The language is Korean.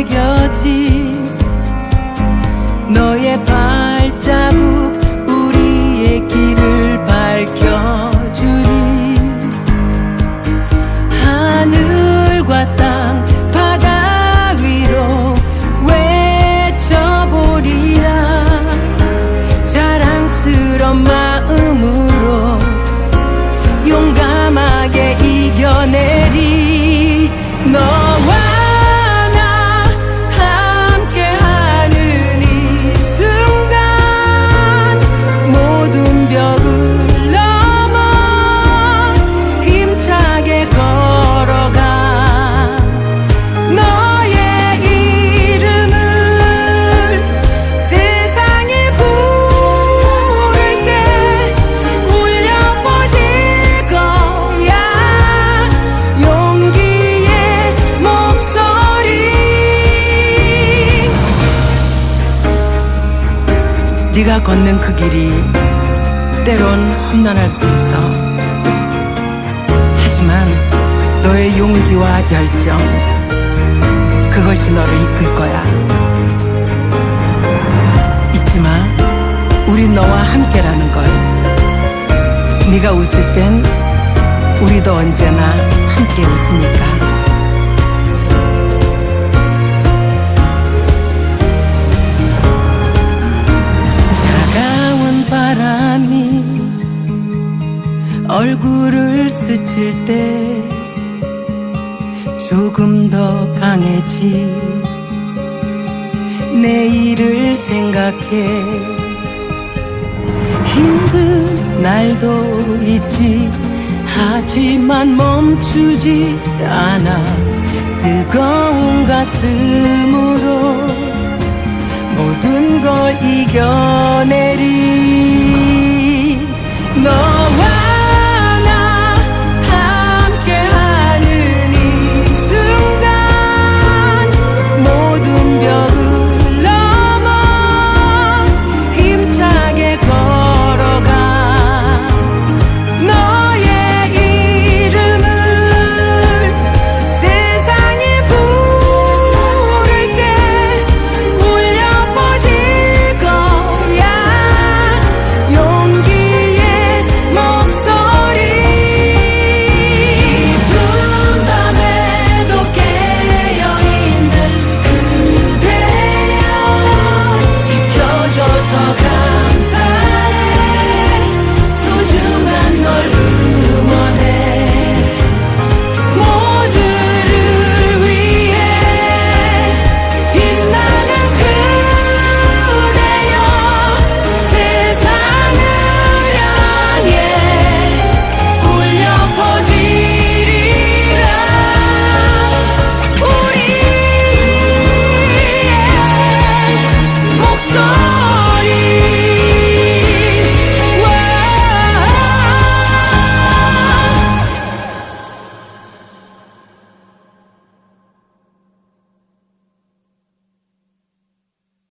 새겨진 걷는 그 길이 때론 험난할 수 있어. 하지만 너의 용기와 열정, 그것이 너를 이끌 거야. 잊지 마, 우린 너와 함께라는 걸. 네가 웃을 땐 우리도 언제나 함께 웃으니까. 얼굴을 스칠 때 조금 더 강해지. 내일을 생각해. 힘든 날도 있지. 하지만 멈추지 않아. 뜨거운 가슴으로 모든 걸 이겨내리 so